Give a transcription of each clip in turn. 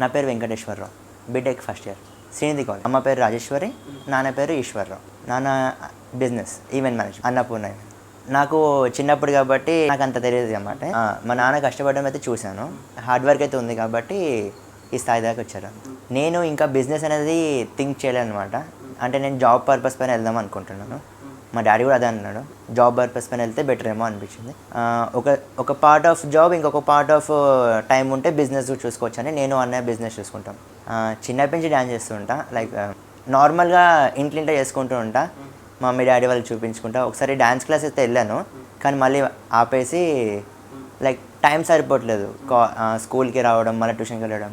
నా పేరు Venkateswara Rao. B Tech first year Srinidhi college అమ్మ పేరు రాజేశ్వరి నాన్న పేరు ఈశ్వరరావు. నాన్న బిజినెస్ ఈవెంట్ మేనేజ్మెంట్ అన్నపూర్ణ. నాకు చిన్నప్పుడు కాబట్టి నాకు అంత తెలియదు అన్నమాట. మా నాన్న కష్టపడడం అయితే చూశాను. హార్డ్ వర్క్ అయితే ఉంది కాబట్టి ఈ స్థాయి దాకా వచ్చారు. నేను ఇంకా బిజినెస్ అనేది థింక్ చేయలేను అనమాట అంటే నేను జాబ్ పర్పస్ పైన వెళ్దాం అనుకుంటున్నాను. మా డాడీ కూడా అదే అన్నాడు. జాబ్ పర్పస్ పైన వెళ్తే బెటర్ ఏమో అనిపించింది. ఒక ఒక పార్ట్ ఆఫ్ జాబ్ ఇంకొక పార్ట్ ఆఫ్ టైం ఉంటే బిజినెస్ చూసుకోవచ్చు అని నేను అన్నయ్య బిజినెస్ చూసుకుంటాం. చిన్నప్పటి నుంచి డ్యాన్స్ చేస్తుంటా. లైక్ నార్మల్గా ఇంట్లో చేసుకుంటూ ఉంటా. మా మమ్మీ డాడీ వాళ్ళు చూపించుకుంటా. ఒకసారి డ్యాన్స్ క్లాస్ అయితే వెళ్ళాను. కానీ మళ్ళీ ఆపేసి లైక్ టైం సరిపోవట్లేదు. కా స్కూల్కి రావడం మళ్ళీ ట్యూషన్కి వెళ్ళడం.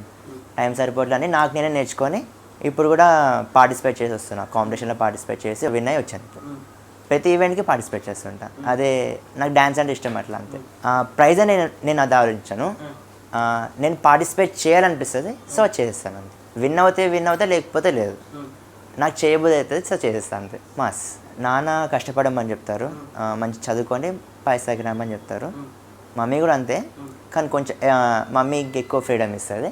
టైం సరిపోవట్లేదు అని నాకు నేనే నేర్చుకొని ఇప్పుడు కూడా పార్టిసిపేట్ చేసి వస్తున్నా. కాంపిటీషన్లో పార్టిసిపేట్ చేసి విన్ అయ్యి వచ్చాను. ఇప్పుడు. ప్రతి ఈవెంట్కి పార్టిసిపేట్ చేస్తుంటా. అదే నాకు డ్యాన్స్ అంటే ఇష్టం అట్లా అంతే. ప్రైజ్ అని నేను నేను అది ఆలోచించాను నేను పార్టిసిపేట్ చేయాలనిపిస్తుంది సో చేస్తాను అంతే. విన్ అవుతే విన్ అవుతే లేకపోతే లేదు. నాకు చేయబోదు అవుతుంది సో చేసేస్తాను అంతే. మాస్ నాన్న కష్టపడమని చెప్తారు. మంచి చదువుకొని పైసాకి రమ్మని చెప్తారు. మమ్మీ కూడా అంతే. కానీ కొంచెం మమ్మీకి ఎక్కువ ఫ్రీడమ్ ఇస్తుంది.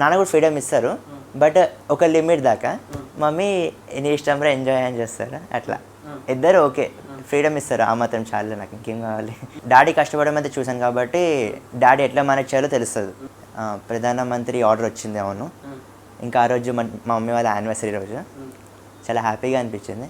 నాన్న కూడా ఫ్రీడమ్ ఇస్తారు. బట్ ఒక లిమిట్ దాకా. మమ్మీ నీ ఇష్టంలో ఎంజాయ్ అని చేస్తారు? అట్లా. ఇద్దరు ఓకే. ఫ్రీడమ్ ఇస్తారు? ఆ మాత్రం చాలు నాకు ఇంకేం కావాలి. డాడీ కష్టపడడం అయితే చూశాను కాబట్టి డాడీ ఎట్లా మేనేజ్ చేయాలో తెలుస్తుంది. ప్రధానమంత్రి ఆర్డర్ వచ్చింది అవును. ఇంకా ఆ రోజు మా మమ్మీ వాళ్ళ యానివర్సరీ రోజు. చాలా హ్యాపీగా అనిపించింది.